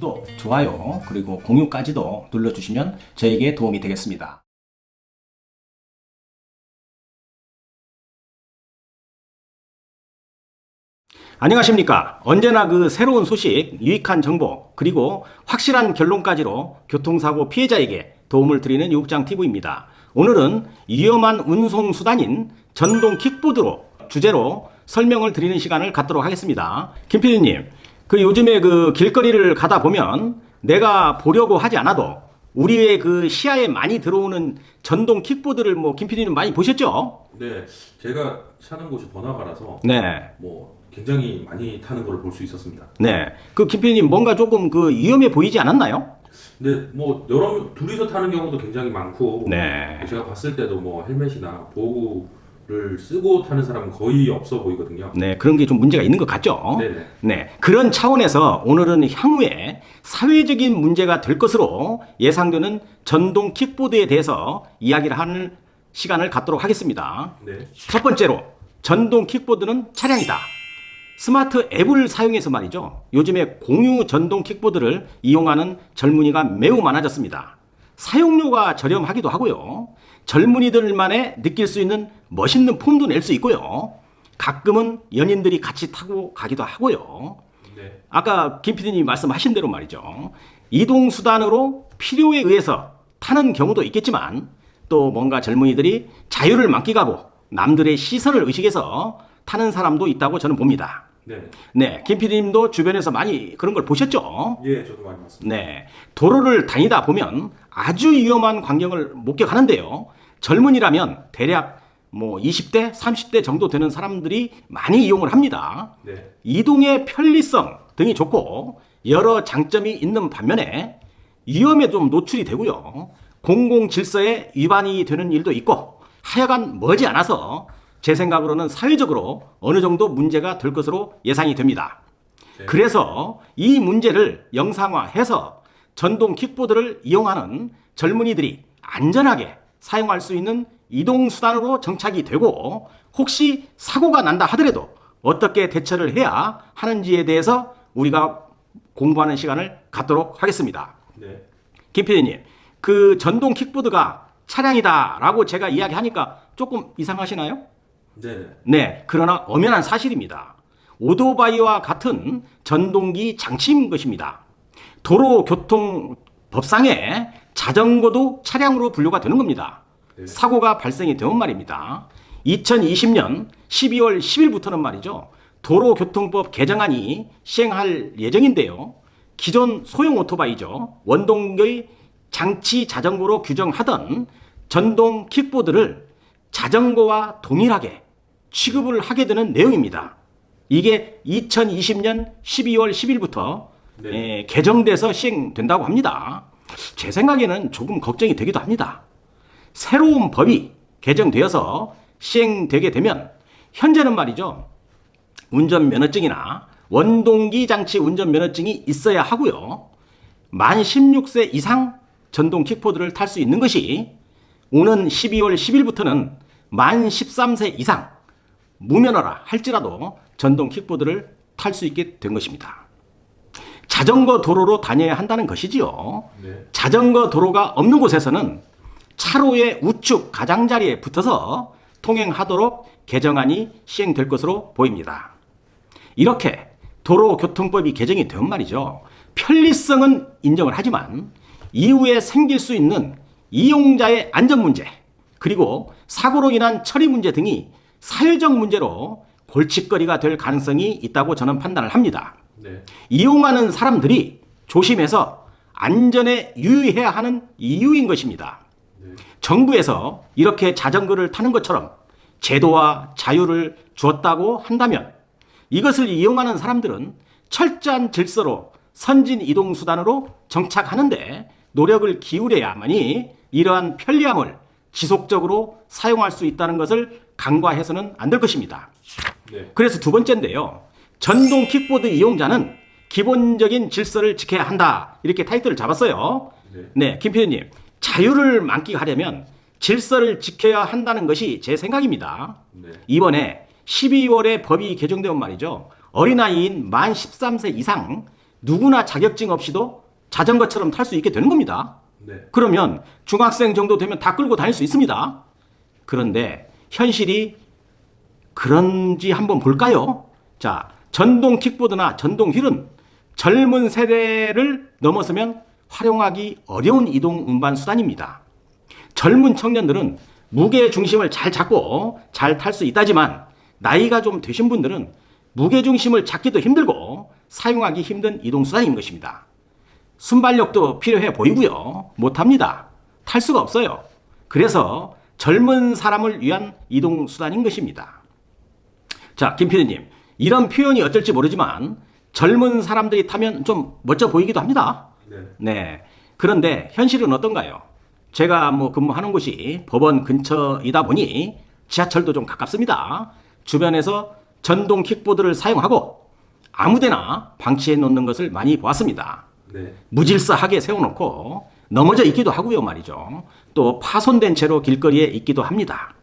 구독, 좋아요, 그리고 공유까지도 눌러주시면 저에게 도움이 되겠습니다. 안녕하십니까. 언제나 그 새로운 소식, 유익한 정보, 그리고 확실한 결론까지로 교통사고 피해자에게 도움을 드리는 육장TV입니다. 오늘은 위험한 운송수단인 전동 킥보드로 주제로 설명을 드리는 시간을 갖도록 하겠습니다. 김 PD님, 그 요즘에 그 길거리를 가다 보면 내가 보려고 하지 않아도 우리의 그 시야에 많이 들어오는 전동 킥보드를 뭐 김 PD님 많이 보셨죠? 네, 제가 사는 곳이 번화가라서 네. 뭐 굉장히 많이 타는 걸 볼 수 있었습니다. 네. 그 김PD님 뭔가 조금 그 위험해 보이지 않았나요? 근데 뭐 여러 둘이서 타는 경우도 굉장히 많고 네. 제가 봤을 때도 뭐 헬멧이나 보호구 를 쓰고 타는 사람은 거의 없어 보이거든요. 네. 그런 게 좀 문제가 있는 것 같죠? 네네. 네. 그런 차원에서 오늘은 향후에 사회적인 문제가 될 것으로 예상되는 전동 킥보드에 대해서 이야기를 하는 시간을 갖도록 하겠습니다. 네. 첫 번째로 전동 킥보드는 차량이다. 스마트 앱을 사용해서 말이죠. 요즘에 공유 전동 킥보드를 이용하는 젊은이가 매우 많아졌습니다. 사용료가 저렴하기도 하고요. 젊은이들만의 느낄 수 있는 멋있는 폼도 낼 수 있고요. 가끔은 연인들이 같이 타고 가기도 하고요. 네. 아까 김 PD님이 말씀하신 대로 말이죠. 이동 수단으로 필요에 의해서 타는 경우도 있겠지만 또 뭔가 젊은이들이 자유를 만끽하고 남들의 시선을 의식해서 타는 사람도 있다고 저는 봅니다. 네. 네, 김 PD님도 주변에서 많이 그런 걸 보셨죠? 예, 저도 많이 봤습니다. 네. 도로를 다니다 보면 아주 위험한 광경을 목격하는데요. 젊은이라면 대략 뭐 20대, 30대 정도 되는 사람들이 많이 이용을 합니다. 네. 이동의 편리성 등이 좋고 여러 장점이 있는 반면에 위험에 좀 노출이 되고요. 공공 질서에 위반이 되는 일도 있고 하여간 머지 않아서 제 생각으로는 사회적으로 어느 정도 문제가 될 것으로 예상이 됩니다. 네. 그래서 이 문제를 영상화해서 전동 킥보드를 이용하는 젊은이들이 안전하게 사용할 수 있는 이동수단으로 정착이 되고 혹시 사고가 난다 하더라도 어떻게 대처를 해야 하는지에 대해서 우리가 공부하는 시간을 갖도록 하겠습니다. 네. 김 PD님, 그 전동 킥보드가 차량이다라고 제가 이야기하니까 조금 이상하시나요? 네. 네. 네, 그러나 엄연한 사실입니다. 오토바이와 같은 전동기 장치인 것입니다. 도로교통법상에 자전거도 차량으로 분류가 되는 겁니다. 네. 사고가 발생이 되면 말입니다. 2020년 12월 10일부터는 말이죠. 도로교통법 개정안이 시행할 예정인데요. 기존 소형 오토바이죠. 원동의 장치 자전거로 규정하던 전동 킥보드를 자전거와 동일하게 취급을 하게 되는 내용입니다. 이게 2020년 12월 10일부터 네. 예, 개정돼서 시행된다고 합니다. 제 생각에는 조금 걱정이 되기도 합니다. 새로운 법이 개정되어서 시행되게 되면 현재는 말이죠. 운전면허증이나 원동기 장치 운전면허증이 있어야 하고요. 만 16세 이상 전동 킥보드를 탈 수 있는 것이 오는 12월 10일부터는 만 13세 이상 무면허라 할지라도 전동 킥보드를 탈 수 있게 된 것입니다. 자전거 도로로 다녀야 한다는 것이지요. 네. 자전거 도로가 없는 곳에서는 차로의 우측 가장자리에 붙어서 통행하도록 개정안이 시행될 것으로 보입니다. 이렇게 도로교통법이 개정이 된 말이죠. 편리성은 인정을 하지만 이후에 생길 수 있는 이용자의 안전 문제, 그리고 사고로 인한 처리 문제 등이 사회적 문제로 골칫거리가 될 가능성이 있다고 저는 판단을 합니다. 네. 이용하는 사람들이 조심해서 안전에 유의해야 하는 이유인 것입니다. 네. 정부에서 이렇게 자전거를 타는 것처럼 제도와 자유를 주었다고 한다면 이것을 이용하는 사람들은 철저한 질서로 선진 이동 수단으로 정착하는데 노력을 기울여야만이 이러한 편리함을 지속적으로 사용할 수 있다는 것을 간과해서는 안 될 것입니다. 네. 그래서 두 번째인데요. 전동 킥보드 이용자는 기본적인 질서를 지켜야 한다. 이렇게 타이틀을 잡았어요. 네. 네, 김 PD님. 자유를 만끽하려면 질서를 지켜야 한다는 것이 제 생각입니다. 네. 이번에 12월에 법이 개정되면 말이죠. 어린아이인 만 13세 이상 누구나 자격증 없이도 자전거처럼 탈 수 있게 되는 겁니다. 네. 그러면 중학생 정도 되면 다 끌고 다닐 수 있습니다. 그런데 현실이 그런지 한번 볼까요? 자, 전동 킥보드나 전동 휠은 젊은 세대를 넘어서면 활용하기 어려운 이동 운반 수단입니다. 젊은 청년들은 무게 중심을 잘 잡고 잘 탈 수 있다지만 나이가 좀 되신 분들은 무게 중심을 잡기도 힘들고 사용하기 힘든 이동 수단인 것입니다. 순발력도 필요해 보이고요. 못합니다. 탈 수가 없어요. 그래서 젊은 사람을 위한 이동 수단인 것입니다. 자, 김 PD님. 이런 표현이 어쩔지 모르지만 젊은 사람들이 타면 좀 멋져 보이기도 합니다. 네. 네. 그런데 현실은 어떤가요? 제가 뭐 근무하는 곳이 법원 근처이다 보니 지하철도 좀 가깝습니다. 주변에서 전동 킥보드를 사용하고 아무데나 방치해 놓는 것을 많이 보았습니다. 네. 무질서하게 세워놓고 넘어져 있기도 하고요 말이죠. 또 파손된 채로 길거리에 있기도 합니다.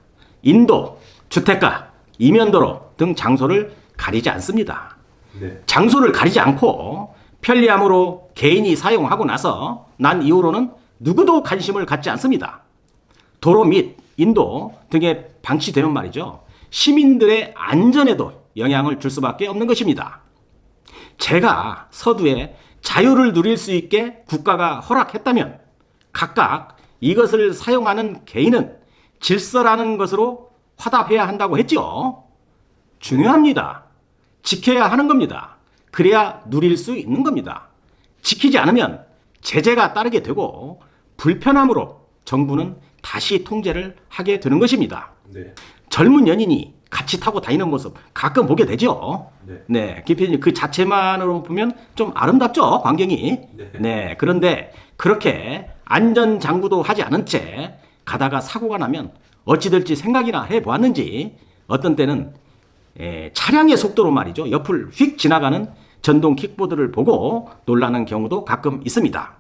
인도, 주택가, 이면도로 등 장소를 가리지 않습니다. 네. 장소를 가리지 않고 편리함으로 개인이 사용하고 나서 난 이후로는 누구도 관심을 갖지 않습니다. 도로 및 인도 등에 방치되면 말이죠. 시민들의 안전에도 영향을 줄 수밖에 없는 것입니다. 제가 서두에 자유를 누릴 수 있게 국가가 허락했다면 각각 이것을 사용하는 개인은 질서라는 것으로 화답해야 한다고 했죠. 중요합니다. 지켜야 하는 겁니다. 그래야 누릴 수 있는 겁니다. 지키지 않으면 제재가 따르게 되고 불편함으로 정부는 다시 통제를 하게 되는 것입니다. 네. 젊은 연인이 같이 타고 다니는 모습 가끔 보게 되죠. 네. 네, 기피님 그 자체만으로 보면 좀 아름답죠 광경이. 네. 네, 그런데 그렇게 안전 장구도 하지 않은 채 가다가 사고가 나면 어찌 될지 생각이나 해 보았는지 어떤 때는 에, 차량의 속도로 말이죠 옆을 휙 지나가는 전동 킥보드를 보고 놀라는 경우도 가끔 있습니다.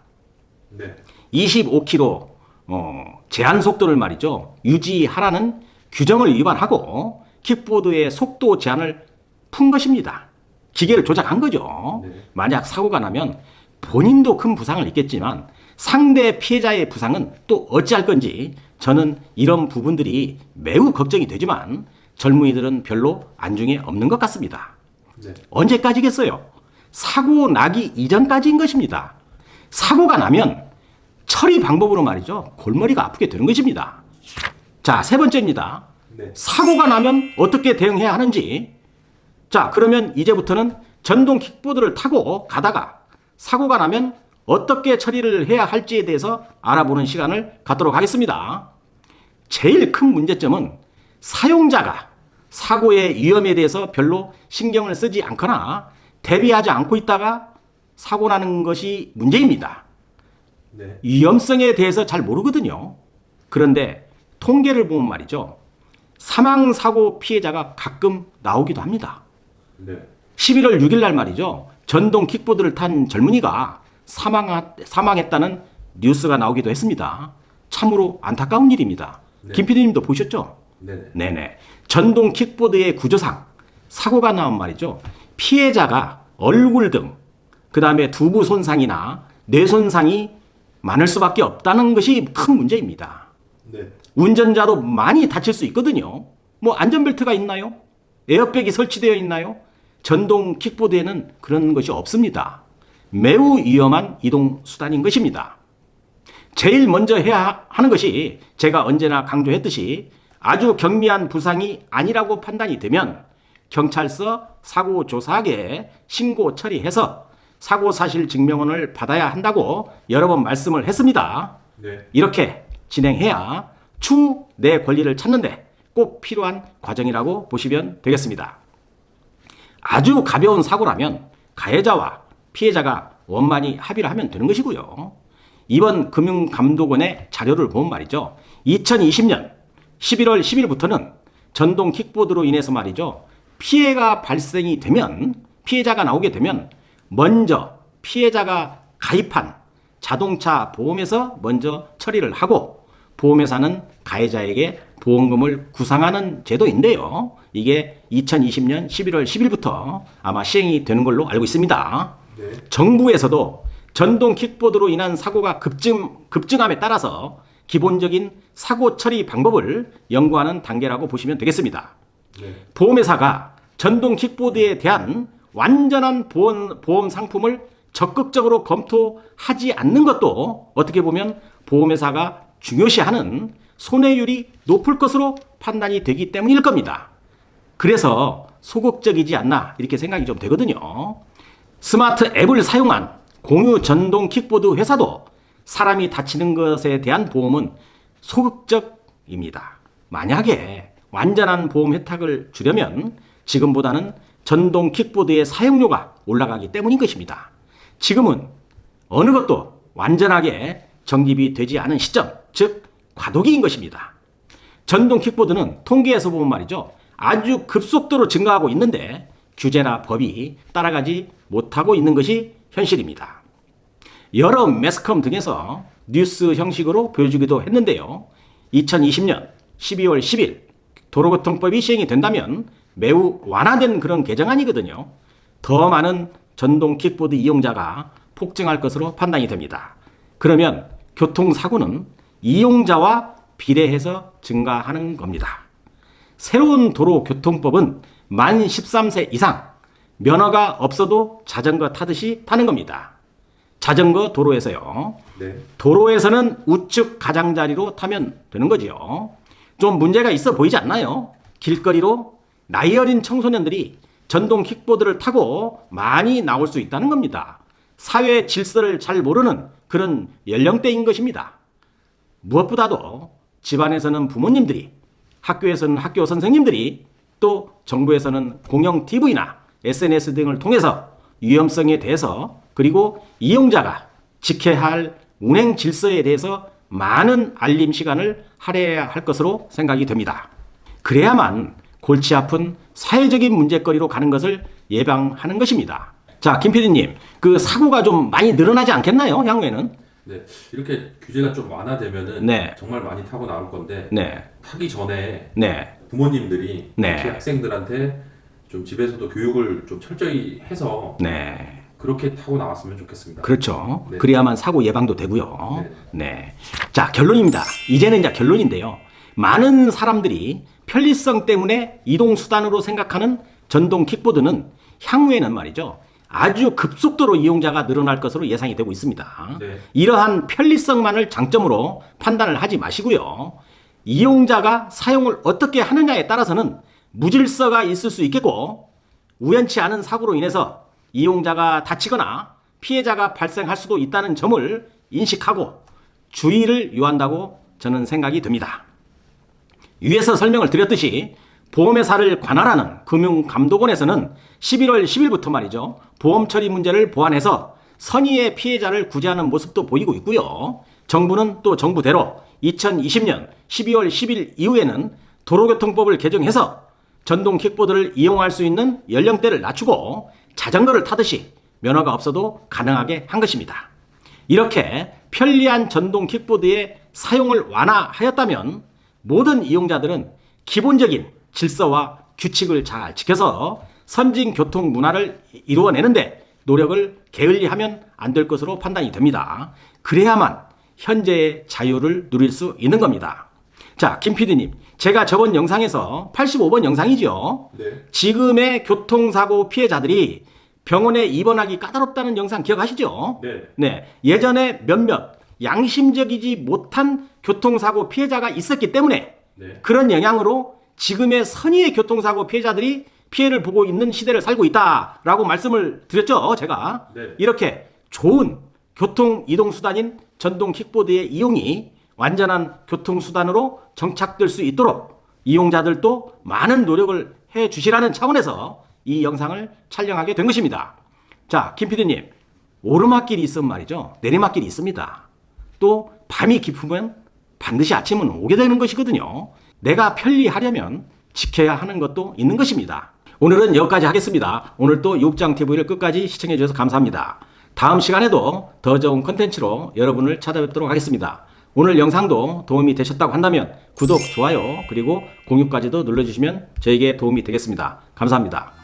네. 25km 어, 제한 속도를 말이죠 유지하라는 규정을 위반하고 킥보드의 속도 제한을 푼 것입니다. 기계를 조작한 거죠. 네. 만약 사고가 나면 본인도 큰 부상을 입겠지만 상대 피해자의 부상은 또 어찌할 건지 저는 이런 부분들이 매우 걱정이 되지만 젊은이들은 별로 안중에 없는 것 같습니다. 네. 언제까지겠어요? 사고 나기 이전까지인 것입니다. 사고가 나면 처리 방법으로 말이죠. 골머리가 아프게 되는 것입니다. 자, 세 번째입니다. 네. 사고가 나면 어떻게 대응해야 하는지. 자, 그러면 이제부터는 전동 킥보드를 타고 가다가 사고가 나면 어떻게 처리를 해야 할지에 대해서 알아보는 시간을 갖도록 하겠습니다. 제일 큰 문제점은 사용자가 사고의 위험에 대해서 별로 신경을 쓰지 않거나 대비하지 않고 있다가 사고 나는 것이 문제입니다. 네. 위험성에 대해서 잘 모르거든요. 그런데 통계를 보면 말이죠. 사망 사고 피해자가 가끔 나오기도 합니다. 네. 11월 6일 날 말이죠. 전동 킥보드를 탄 젊은이가 사망하, 사망했다는 뉴스가 나오기도 했습니다. 참으로 안타까운 일입니다. 네. 김 PD님도 보셨죠? 네. 네네. 전동 킥보드의 구조상 사고가 나온 말이죠. 피해자가 얼굴 등, 그 다음에 두부 손상이나 뇌 손상이 많을 수밖에 없다는 것이 큰 문제입니다. 네. 운전자도 많이 다칠 수 있거든요. 뭐 안전벨트가 있나요? 에어백이 설치되어 있나요? 전동 킥보드에는 그런 것이 없습니다. 매우 위험한 이동 수단인 것입니다. 제일 먼저 해야 하는 것이 제가 언제나 강조했듯이 아주 경미한 부상이 아니라고 판단이 되면 경찰서 사고 조사하게 신고 처리해서 사고 사실 증명원을 받아야 한다고 여러 번 말씀을 했습니다. 네. 이렇게 진행해야 추후 내 권리를 찾는데 꼭 필요한 과정이라고 보시면 되겠습니다. 아주 가벼운 사고라면 가해자와 피해자가 원만히 합의를 하면 되는 것이고요. 이번 금융감독원의 자료를 보면 말이죠. 2020년 11월 10일부터는 전동 킥보드로 인해서 말이죠. 피해가 발생이 되면 피해자가 나오게 되면 먼저 피해자가 가입한 자동차 보험에서 먼저 처리를 하고 보험회사는 가해자에게 보험금을 구상하는 제도인데요. 이게 2020년 11월 10일부터 아마 시행이 되는 걸로 알고 있습니다. 네. 정부에서도 전동 킥보드로 인한 사고가 급증, 급증함에 따라서 기본적인 사고 처리 방법을 연구하는 단계라고 보시면 되겠습니다. 네. 보험회사가 전동 킥보드에 대한 완전한 보험, 보험 상품을 적극적으로 검토하지 않는 것도 어떻게 보면 보험회사가 중요시하는 손해율이 높을 것으로 판단이 되기 때문일 겁니다. 그래서 소극적이지 않나 이렇게 생각이 좀 되거든요. 스마트 앱을 사용한 공유 전동 킥보드 회사도 사람이 다치는 것에 대한 보험은 소극적입니다. 만약에 완전한 보험 혜택을 주려면 지금보다는 전동 킥보드의 사용료가 올라가기 때문인 것입니다. 지금은 어느 것도 완전하게 정립이 되지 않은 시점, 즉 과도기인 것입니다. 전동 킥보드는 통계에서 보면 말이죠. 아주 급속도로 증가하고 있는데 규제나 법이 따라가지 못하고 있는 것이 현실입니다. 여러 매스컴 등에서 뉴스 형식으로 보여주기도 했는데요. 2020년 12월 10일 도로교통법이 시행이 된다면 매우 완화된 그런 개정안이거든요. 더 많은 전동 킥보드 이용자가 폭증할 것으로 판단이 됩니다. 그러면 교통사고는 이용자와 비례해서 증가하는 겁니다. 새로운 도로교통법은 만 13세 이상 면허가 없어도 자전거 타듯이 타는 겁니다. 자전거 도로에서요. 네. 도로에서는 우측 가장자리로 타면 되는 거지요. 좀 문제가 있어 보이지 않나요? 길거리로 나이 어린 청소년들이 전동 킥보드를 타고 많이 나올 수 있다는 겁니다. 사회 질서를 잘 모르는 그런 연령대인 것입니다. 무엇보다도 집안에서는 부모님들이, 학교에서는 학교 선생님들이, 또 정부에서는 공영 TV나 SNS 등을 통해서 위험성에 대해서 그리고 이용자가 지켜야 할 운행 질서에 대해서 많은 알림 시간을 할애해야 할 것으로 생각이 됩니다. 그래야만 골치 아픈 사회적인 문제거리로 가는 것을 예방하는 것입니다. 자, 김 PD님, 그 사고가 좀 많이 늘어나지 않겠나요? 향후에는? 네. 이렇게 규제가 좀 완화되면은 네. 정말 많이 타고 나올 건데 네, 타기 전에 네, 부모님들이 네. 특히 학생들한테 좀 집에서도 교육을 좀 철저히 해서 네. 그렇게 타고 나왔으면 좋겠습니다. 그렇죠. 네. 그래야만 사고 예방도 되고요. 네. 자, 결론입니다. 이제는 이제 결론인데요. 많은 사람들이 편리성 때문에 이동 수단으로 생각하는 전동 킥보드는 향후에는 말이죠. 아주 급속도로 이용자가 늘어날 것으로 예상이 되고 있습니다. 네. 이러한 편리성만을 장점으로 판단을 하지 마시고요. 이용자가 사용을 어떻게 하느냐에 따라서는 무질서가 있을 수 있겠고 우연치 않은 사고로 인해서 이용자가 다치거나 피해자가 발생할 수도 있다는 점을 인식하고 주의를 요한다고 저는 생각이 듭니다. 위에서 설명을 드렸듯이 보험회사를 관할하는 금융감독원에서는 11월 10일부터 말이죠. 보험 처리 문제를 보완해서 선의의 피해자를 구제하는 모습도 보이고 있고요. 정부는 또 정부대로 2020년 12월 10일 이후에는 도로교통법을 개정해서 전동 킥보드를 이용할 수 있는 연령대를 낮추고 자전거를 타듯이 면허가 없어도 가능하게 한 것입니다. 이렇게 편리한 전동 킥보드의 사용을 완화하였다면 모든 이용자들은 기본적인 질서와 규칙을 잘 지켜서 선진 교통 문화를 이루어내는데 노력을 게을리하면 안 될 것으로 판단이 됩니다. 그래야만 현재의 자유를 누릴 수 있는 겁니다. 자, 김 PD님. 제가 저번 영상에서 85번 영상이죠. 네. 지금의 교통사고 피해자들이 병원에 입원하기 까다롭다는 영상 기억하시죠? 네. 네. 예전에 몇몇 양심적이지 못한 교통사고 피해자가 있었기 때문에 네. 그런 영향으로 지금의 선의의 교통사고 피해자들이 피해를 보고 있는 시대를 살고 있다라고 말씀을 드렸죠, 제가. 네. 이렇게 좋은 교통 이동 수단인 전동 킥보드의 이용이 완전한 교통 수단으로 정착될 수 있도록 이용자들도 많은 노력을 해 주시라는 차원에서 이 영상을 촬영하게 된 것입니다. 자, 김 PD님. 오르막길이 있으면 말이죠. 내리막길이 있습니다. 또 밤이 깊으면 반드시 아침은 오게 되는 것이거든요. 내가 편리하려면 지켜야 하는 것도 있는 것입니다. 오늘은 여기까지 하겠습니다. 오늘 또 육장TV를 끝까지 시청해 주셔서 감사합니다. 다음 시간에도 더 좋은 컨텐츠로 여러분을 찾아뵙도록 하겠습니다. 오늘 영상도 도움이 되셨다고 한다면 구독, 좋아요, 그리고 공유까지도 눌러주시면 저에게 도움이 되겠습니다. 감사합니다.